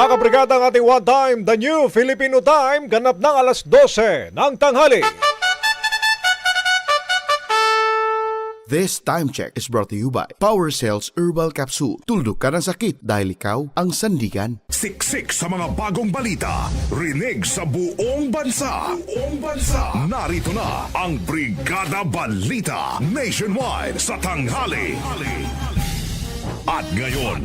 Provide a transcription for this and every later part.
Mga kabrigada ang ating one time, the new Filipino time, ganap ng alas 12 ng tanghali. This time check is brought to you by Power Cells Herbal Capsule. Tuldok ka ng sakit dahil ikaw ang sandigan. Siksik sa mga bagong balita. Rinig sa buong bansa. Buong bansa. Narito na ang Brigada Balita Nationwide sa tanghali. At ngayon,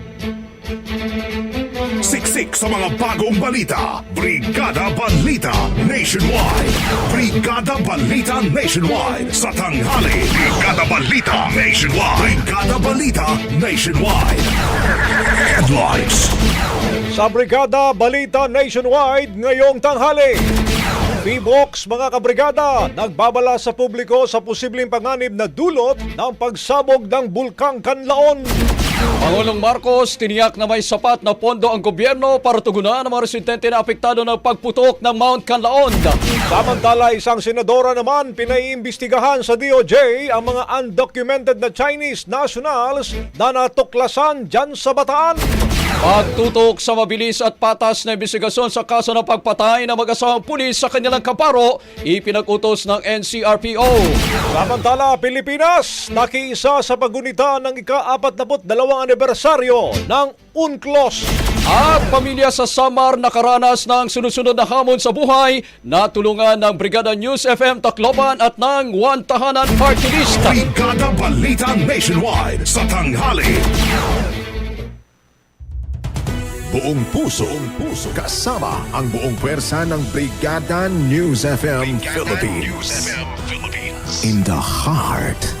Siksik sa mga bagong balita. Brigada Balita Nationwide. Brigada Balita Nationwide sa tanghali. Brigada Balita Nationwide. Brigada Balita Nationwide. Headlines. Sa Brigada Balita Nationwide ngayong tanghali. P-Box mga kabrigada, nagbabala sa publiko sa posibleng panganib na dulot ng pagsabog ng Bulkang Kanlaon. Pangulong Marcos tiniyak na may sapat na pondo ang gobyerno para tugunan ang mga residente na apektado ng pagputok ng Mount Canlaon. Samantala, isang senadora naman pinaiimbestigahan sa DOJ ang mga undocumented na Chinese nationals na natuklasan dyan sa Bataan. Pagtutok sa mabilis at patas na investigasyon sa kaso ng pagpatay ng mag-asawang pulis sa kanilang kaparo, ipinag-utos ng NCRPO. Samantala, Pilipinas, nakiisa sa pagunita ng ika-42 anibersaryo ng UNCLOS. At pamilya sa Samar nakaranas ng sunod-sunod na hamon sa buhay, natulungan ng Brigada News FM Tacloban at ng One Tahanan Party List. Brigada Balita Nationwide sa tanghali. Buong puso, buong puso, kasama ang buong pwersa ng Brigada News FM Philippines. In the heart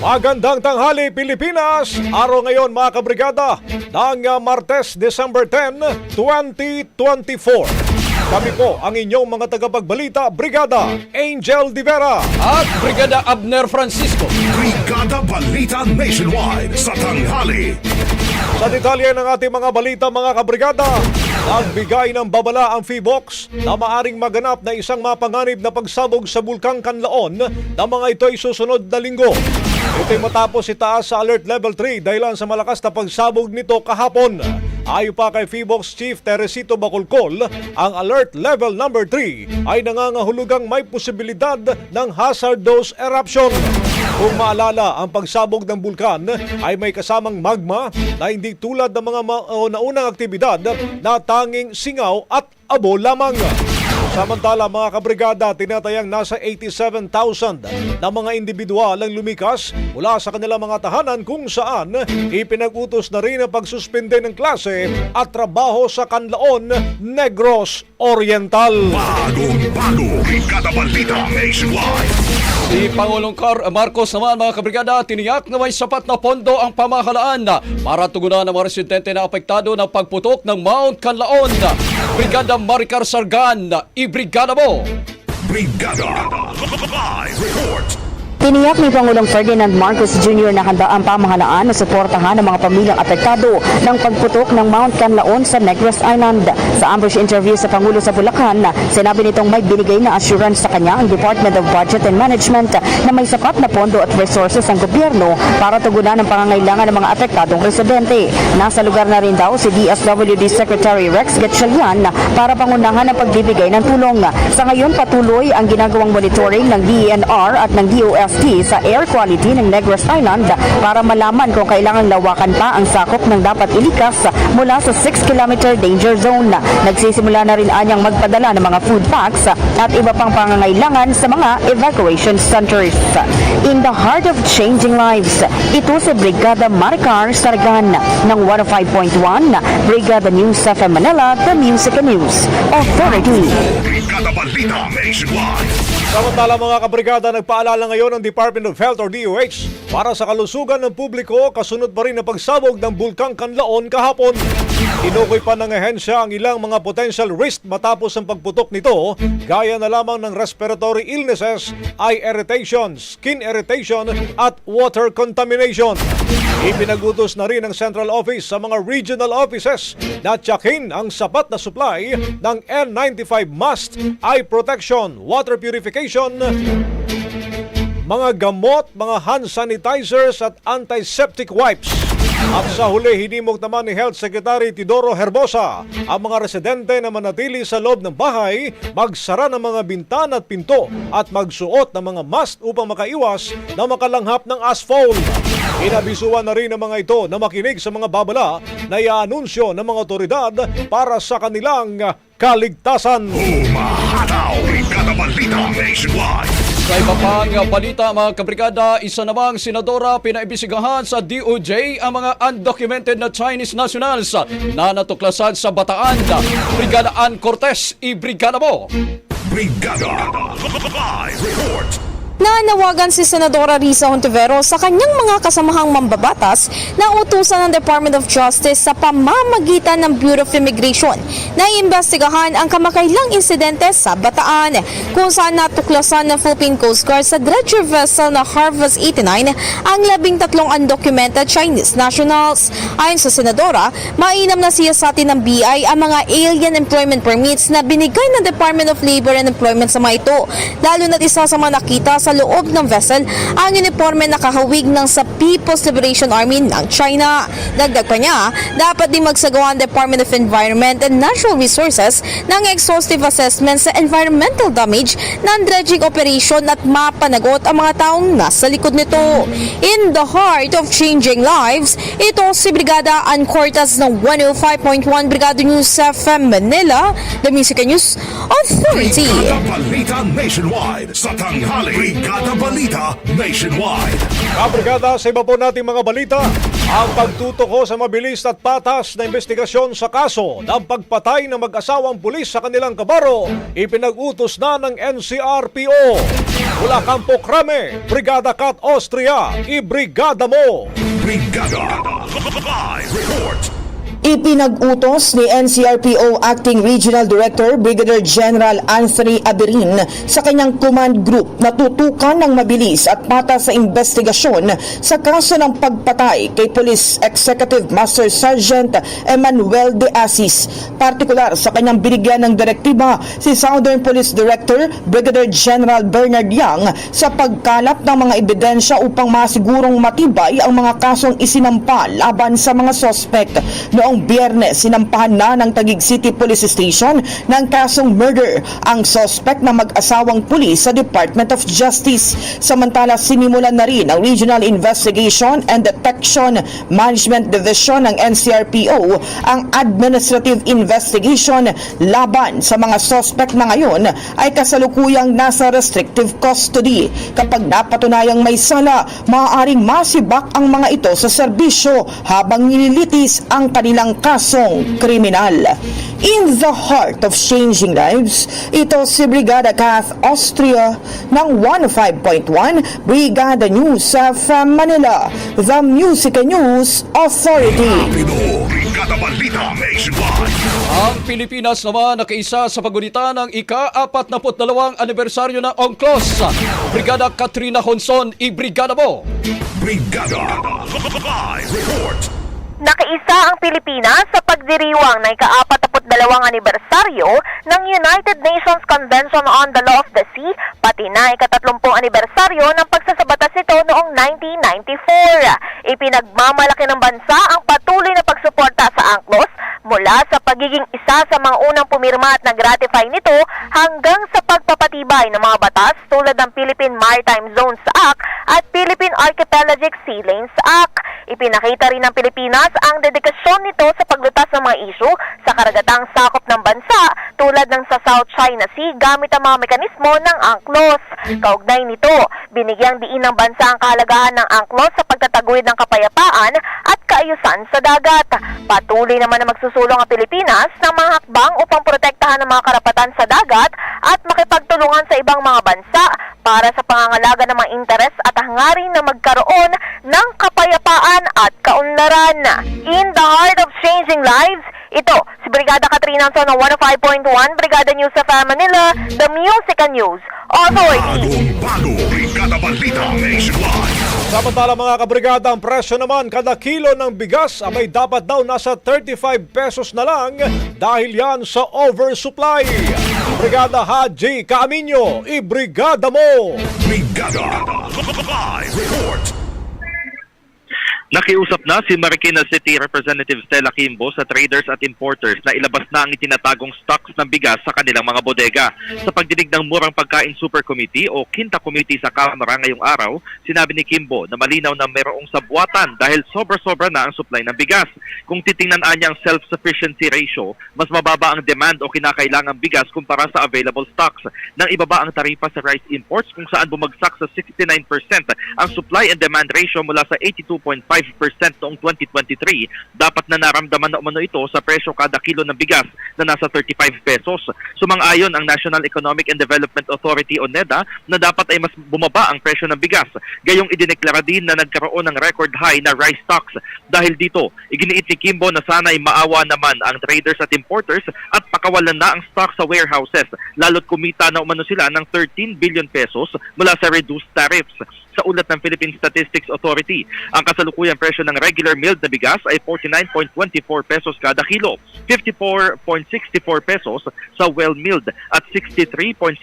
Magandang tanghali Pilipinas! Araw ngayon mga kabrigada ng uh, Martes, December 10, 2024. Kami po ang inyong mga tagapagbalita, Brigada Angel Divera. At Brigada Abner Francisco. Brigada Balita Nationwide sa tanghali. Sa detalye ng ating mga balita mga kabrigada, nagbigay ng babala ang FIBOX na maaring maganap na isang mapanganib na pagsabog sa Bulkang Kanlaon na mga ito ay susunod na linggo. Ito'y matapos itaas sa Alert Level 3 dahilan sa malakas na pagsabog nito kahapon. Ayo pa kay Feebox Chief Teresito Bacolcol, ang alert level number 3 ay nangangahulugang may posibilidad ng hazardous eruption. Kung maalala, ang pagsabog ng bulkan ay may kasamang magma na hindi tulad ng mga naunang aktibidad na tanging singaw at abo lamang. Samantala mga kabrigada, tinatayang nasa 87,000 na mga individual ang lumikas mula sa kanilang mga tahanan kung saan ipinag-utos na rin ang pagsuspende ng klase at trabaho sa Kanlaon, Negros Oriental. Bagong bago, Brigada Balita Nationwide. Si Pangulong Car Marcos naman mga kabrigada tiniyak na may sapat na pondo ang pamahalaan para tugunan ang mga residente na apektado ng pagputok ng Mount Canlaon. Brigada Maricar Sargan, ibrigada mo! Brigada Live Report. Tiniyak ni Pangulong Ferdinand Marcos Jr. na handa ang pamahalaan na suportahan ang mga pamilyang apektado ng pagputok ng Mount Canlaon sa Negros Island. Sa ambush interview sa Pangulo sa Bulacan, sinabi nitong may binigay na assurance sa kanya ang Department of Budget and Management na may sapat na pondo at resources ang gobyerno para tugunan ang pangangailangan ng mga apektadong residente. Nasa lugar na rin daw si DSWD Secretary Rex Gatchalian para pangunahan ang pagbibigay ng tulong. Sa ngayon patuloy ang ginagawang monitoring ng DENR at ng DOST sa air quality ng Negros Island para malaman kung kailangang lawakan pa ang sakop ng dapat ilikas mula sa 6-kilometer danger zone. Nagsisimula na rin anyang magpadala ng mga food packs at iba pang pangangailangan sa mga evacuation centers. In the heart of changing lives, ito si Brigada Maricar Sargan ng 105.1 Brigada News FM Manila, The Music News Authority. Brigada Balita Nationwide. Samantala mga kabrigada, nagpaalala ngayon ng Department of Health or DOH para sa kalusugan ng publiko kasunod pa rin ang pagsabog ng Bulkang Kanlaon kahapon. Tinukoy pa ng ehensya ang ilang mga potential risk matapos ang pagputok nito gaya na lamang ng respiratory illnesses, eye irritation, skin irritation at water contamination. Ipinagutos na rin ng Central Office sa mga regional offices na tsakin ang sapat na supply ng N95 mask, eye protection, water purification, mga gamot, mga hand sanitizers at antiseptic wipes. At sa huli, hinimok naman ni Health Secretary Tidoro Herbosa ang mga residente na manatili sa loob ng bahay, magsara ng mga bintana at pinto at magsuot ng mga mask upang makaiwas na makalanghap ng asphalt. Inabisuan na rin ng mga ito na makinig sa mga babala na iaanunsyo ng mga otoridad para sa kanilang kaligtasan. Umahataw, Brigada Balita Nationwide. Sa iba pang balita mga kabrigada, isa namang senadora pinaimbisigahan sa DOJ ang mga undocumented na Chinese nationals na natuklasan sa Bataan. Brigada Ann Cortez, ibrigada mo! Brigada Live Report. Nanawagan si Senadora Risa Hontiveros sa kanyang mga kasamahang mambabatas na utusan ng Department of Justice sa pamamagitan ng Bureau of Immigration na iimbestigahan ang kamakailang insidente sa Bataan kung saan natuklasan ng Philippine Coast Guard sa dredger vessel na Harvest 89 ang labing tatlong undocumented Chinese nationals. Ayon sa Senadora, mainam na siya sa atin ng BI ang mga alien employment permits na binigay ng Department of Labor and Employment sa mga ito, lalo na't isa sa mga nakita sa loob ng vessel ang uniforme na kahawig ng sa People's Liberation Army ng China. Dagdag pa niya, dapat din magsagawa ang Department of Environment and Natural Resources ng exhaustive assessment sa environmental damage ng dredging operation at mapanagot ang mga taong nasa likod nito. In the heart of changing lives, ito si Brigada Ann Cortas ng 105.1 Brigada News FM Manila, the Music News Authority. Balita Nationwide. Sa tanghali, Brigada Balita Nationwide. Kabrigada, sa iba po nating mga balita, ang pagtutuko sa mabilis at patas na investigasyon sa kaso ng pagpatay ng mag-asawang pulis sa kanilang kabaro, ipinag-utos na ng NCRPO. Mula Campo Crame, Brigada Cat Austria, ibrigada mo! Brigada Live Report. Ipinag-utos ni NCRPO Acting Regional Director Brigadier General Anthony Aberin sa kanyang command group na tutukan ng mabilis at mata sa investigasyon sa kaso ng pagpatay kay Police Executive Master Sergeant Emmanuel De Asis. Partikular sa kanyang binigyan ng direktiba si Southern Police Director Brigadier General Bernard Yang sa pagkalap ng mga ebidensya upang masigurong matibay ang mga kasong isinampa laban sa mga sospek. Noong Noong biyernes, sinampahan na ng Taguig City Police Station ng kasong murder ang suspect na mag-asawang pulis sa Department of Justice. Samantala, sinimulan na rin ang Regional Investigation and Detection Management Division ng NCRPO ang administrative investigation laban sa mga suspect na ngayon ay kasalukuyang nasa restrictive custody. Kapag napatunayang may sala, maaaring masibak ang mga ito sa serbisyo habang nililitis ang kanilang kasong kriminal. In the heart of changing lives, ito si Brigada Kath Austria ng 105.1 Brigada News sa from Manila, the Music and News Authority. Ang Pilipinas naman nakaisa sa pagunita ng ika-42 anibersaryo ng UNCLOS. Brigada Katrina Honson, i-brigada mo! Brigada Live Report. Nakaisa ang Pilipinas sa pagdiriwang ng ika-42 anibersaryo ng United Nations Convention on the Law of the Sea, pati na ika-30 anibersaryo ng pagsasabatas nito noong 1994. Ipinagmamalaki ng bansa ang patuloy na pagsuporta sa UNCLOS mula sa pagiging isa sa mga unang pumirma at nag-ratify nito hanggang sa pagpapatibay ng mga batas tulad ng Philippine Maritime Zones Act at Philippine Archipelagic Sea Lanes Act. Ipinakita rin ng Pilipinas ang dedikasyon nito sa paglutas ng mga isyu sa karagatang sakop ng bansa tulad ng sa South China Sea gamit ang mga mekanismo ng UNCLOS. Kaugnay nito, binigyang diin ng bansa ang kahalagahan ng UNCLOS sa pagtataguyod ng kapayapaan at kaayusan sa dagat. Patuloy naman na magsusulong ang Pilipinas ng mga hakbang upang protektahan ang mga karapatan sa dagat at makipagtulungan sa ibang mga bansa para sa pangangalaga ng mga interes at hangarin na magkaroon ng kapayapaan at kaunlaran. In the heart of changing lives, ito si Brigada Katrina Anson ng 105.1 Brigada News sa Manila, The Music and News Authority. Bagong bago, Brigada Balita Nationwide. Samantala mga kabrigada, ang presyo naman kada kilo ng bigas ay dapat daw nasa 35 pesos na lang dahil yan sa oversupply. Brigada Haji Kaaminyo, ibrigada mo! Brigada Live Report. Nakiusap na si Marikina City Representative Stella Kimbo sa traders at importers na ilabas na ang itinatagong stocks ng bigas sa kanilang mga bodega. Sa pagdinig ng Murang Pagkain Super Committee o Quinta Committee sa Kamara ngayong araw, sinabi ni Kimbo na malinaw na mayroong sabwatan dahil sobra-sobra na ang supply ng bigas. Kung titingnan niya ang self-sufficiency ratio, mas mababa ang demand o kinakailangang bigas kumpara sa available stocks. Nang ibaba ang taripa sa rice imports kung saan bumagsak sa 69% ang supply and demand ratio mula sa 82.5 noong 2023, dapat na naramdaman na umano ito sa presyo kada kilo ng bigas na nasa 35 pesos. Sumang-ayon ang National Economic and Development Authority o NEDA na dapat ay mas bumaba ang presyo ng bigas. Gayong idineklara din na nagkaroon ng record high na rice stocks. Dahil dito, iginiit ni Kimbo na sana'y maawa naman ang traders at importers at pakawalan na ang stock sa warehouses, lalo't kumita na umano sila ng 13 billion pesos mula sa reduced tariffs sa ulat ng Philippine Statistics Authority. Ang kasalukuyang presyo ng regular milled na bigas ay 49.24 pesos kada kilo, 54.64 pesos sa well milled at 63.72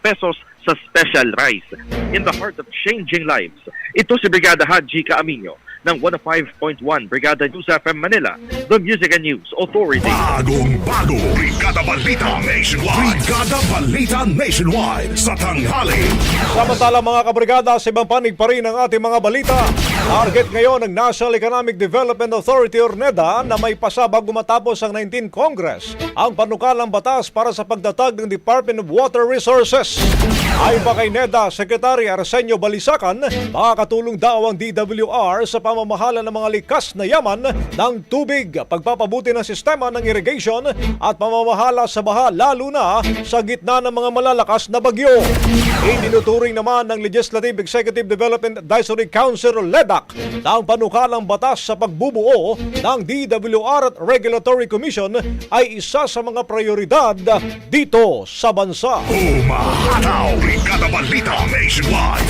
pesos sa special rice. In the heart of changing lives, ito si Brigada Haji Kaaminyo ng 105.1 Brigada News FM Manila, the Music and News Authority. Bagong bago, Brigada Balita Nationwide. Brigada Balita Nationwide sa tanghali. Samantala mga kabrigada, sa ibang panig pa rin ang ating mga balita. Target ngayon ng National Economic Development Authority or NEDA na may pasa bago matapos ang 19 Congress ang panukalang batas para sa pagtatag ng Department of Water Resources. Ayon pa kay NEDA, Secretary Arsenio Balisacan, makakatulong daw ang DWR sa pamamahala ng mga likas na yaman ng tubig, pagpapabuti ng sistema ng irrigation at pamamahala sa baha lalo na sa gitna ng mga malalakas na bagyo. Itinuturing naman ng Legislative Executive Development Advisory Council o LEDAC na ang panukalang batas sa pagbubuo ng DWR at Regulatory Commission ay isa sa mga prioridad dito sa bansa. Umahataw, Brigada Balita Nationwide.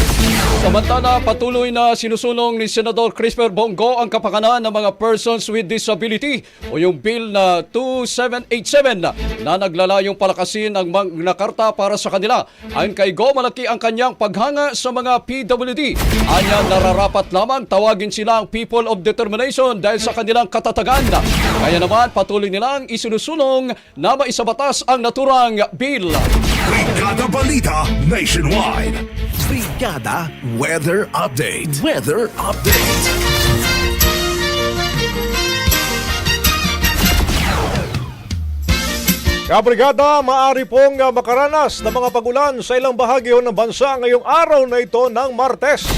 Samantala, patuloy na sinusulong ni Senador Christopher Bongo ang kapakanan ng mga persons with disability o yung bill na 2787 na naglalayong palakasin ang Magna Carta para sa kanila. Ayon kay Go, malaki ang kanyang paghanga sa mga PWD. Anya, nararapat lamang tawagin silang people of determination dahil sa kanilang katatagan. Kaya naman, patuloy nilang isinusulong na maisabatas ang naturang bill. Brigada Balita Nationwide. Brigada Weather Update. Weather Update. Kabrigada, maaari pong ah, makaranas ng mga pagulan sa ilang bahagi ng bansa ngayong araw na ito ng Martes.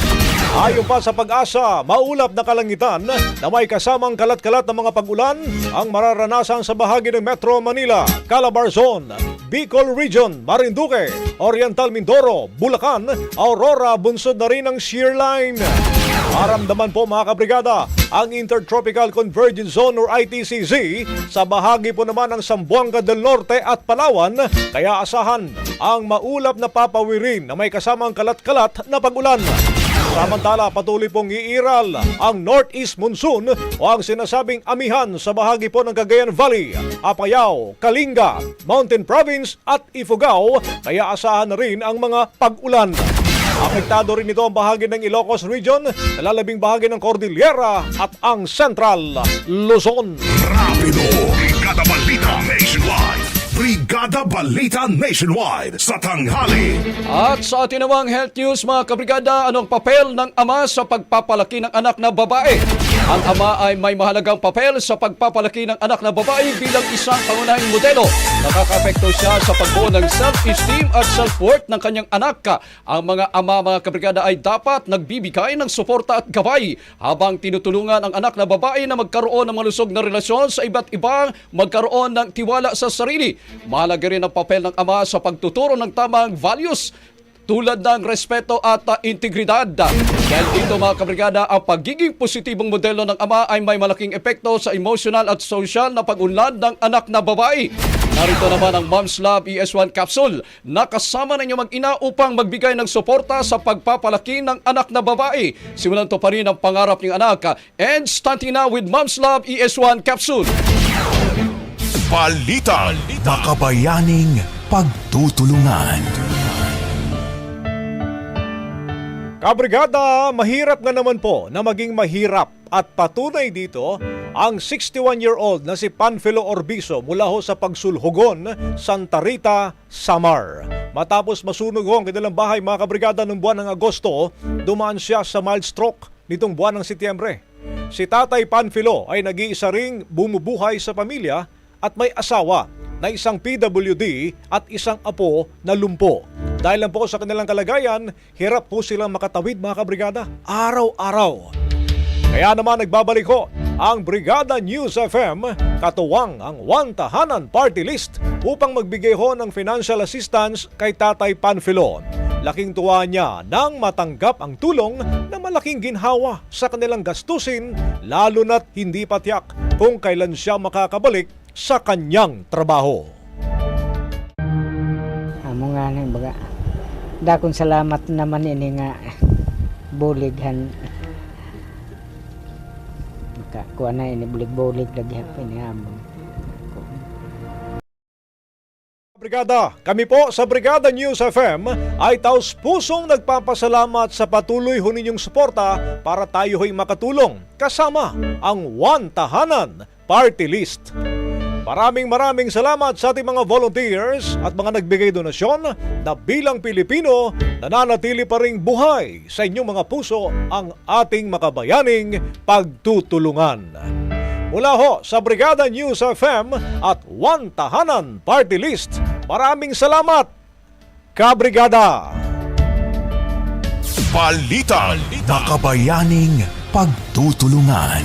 Ayon pa sa pag-asa, maulap na kalangitan na may kasamang kalat-kalat ng mga pagulan ang mararanasan sa bahagi ng Metro Manila, Calabarzon, Bicol Region, Marinduque, Oriental Mindoro, Bulacan, Aurora, bunsod na rin ang shear line. Maramdaman po mga kabrigada ang Intertropical Convergence Zone or ITCZ sa bahagi po naman ng Sambuanga del Norte at Palawan kaya asahan ang maulap na papawirin na may kasamang kalat-kalat na pagulan. Samantala, patuloy pong iiral ang Northeast Monsoon o ang sinasabing amihan sa bahagi po ng Cagayan Valley, Apayao, Kalinga, Mountain Province at Ifugao kaya asahan na rin ang mga pag-ulan. Apektado rin ito ang bahagi ng Ilocos Region, nalalabing bahagi ng Cordillera at ang Central Luzon. Rapido. Nationwide. Brigada Balita Nationwide sa tanghali. At sa atin namang health news mga kabrigada, anong papel ng ama sa pagpapalaki ng anak na babae? Ang ama ay may mahalagang papel sa pagpapalaki ng anak na babae bilang isang pangunahing modelo. Nakakapekto siya sa pagbuo ng self-esteem at self-worth ng kanyang anak. Ang mga ama mga kabrigada ay dapat nagbibigay ng suporta at gabay habang tinutulungan ang anak na babae na magkaroon ng malusog na relasyon sa iba't ibang magkaroon ng tiwala sa sarili. Mahalaga rin ang papel ng ama sa pagtuturo ng tamang values tulad ng respeto at integridad. Dahil dito mga kabrigada, ang pagiging positibong modelo ng ama ay may malaking epekto sa emotional at social na pag-unlad ng anak na babae. Narito naman ang Mom's Love ES1 capsule na kasama ninyo mag-ina upang magbigay ng suporta sa pagpapalaki ng anak na babae. Simulan to pa rin ang pangarap ng anak. And starting na with Mom's Love ES1 capsule. Balita. Makabayaning pagtutulungan. Kabrigada, mahirap nga naman po na maging mahirap at patunay dito ang 61-year-old na si Panfilo Orbiso mula ho sa Pagsulhugon, Santa Rita, Samar. Matapos masunog ho ang kanilang bahay mga kabrigada noong buwan ng Agosto, dumaan siya sa mild stroke nitong buwan ng Setyembre. Si Tatay Panfilo ay nag-iisa ring bumubuhay sa pamilya at may asawa na isang PWD at isang apo na lumpo. Dahil lang po sa kanilang kalagayan, hirap po silang makatawid mga kabrigada araw-araw. Kaya naman nagbabalik ko ang Brigada News FM katuwang ang One Tahanan Party List upang magbigay ho ng financial assistance kay Tatay Panfilo. Laking tuwa niya nang matanggap ang tulong na malaking ginhawa sa kanilang gastusin lalo na't hindi patiyak kung kailan siya makakabalik sa kanyang trabaho. Amo nga ni baga. Dakong salamat naman ini nga bulighan. Maka kuha na ini bulig-bulig lagi hapon ni amo. Brigada, kami po sa Brigada News FM ay taos pusong nagpapasalamat sa patuloy ho ninyong suporta para tayo ho'y makatulong kasama ang One Tahanan Party List. Maraming maraming salamat sa ating mga volunteers at mga nagbigay donasyon na bilang Pilipino nananatili pa ring buhay sa inyong mga puso ang ating makabayaning pagtutulungan. Mula ho sa Brigada News FM at One Tahanan Party List, maraming salamat, Kabrigada! Balita. Makabayaning pagtutulungan.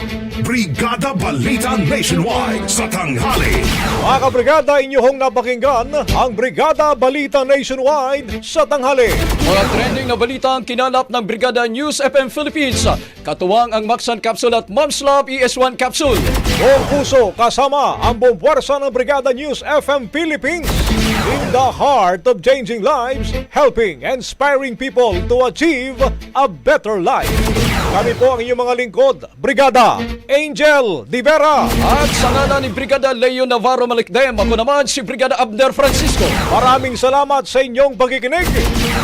Brigada Balita Nationwide sa tanghali. Mga kabrigada, inyong napakinggan ang Brigada Balita Nationwide sa tanghali. Mga trending na balita ang kinalap ng Brigada News FM Philippines. Katuwang ang Maxan Capsule at Mom's Love ES1 Capsule. Buong puso kasama ang buong ng Brigada News FM Philippines. In the heart of changing lives, helping, inspiring people to achieve a better life. Kami po ang inyong mga lingkod, Brigada Angel Divera. At sa ngala ni Brigada Leo Navarro Malikdem, ako naman si Brigada Abner Francisco. Maraming salamat sa inyong pagkikinig.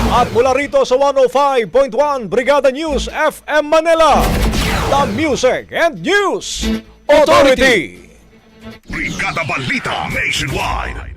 At mula rito sa 105.1 Brigada News FM Manila, the Music and News Authority. Brigada Balita Nationwide.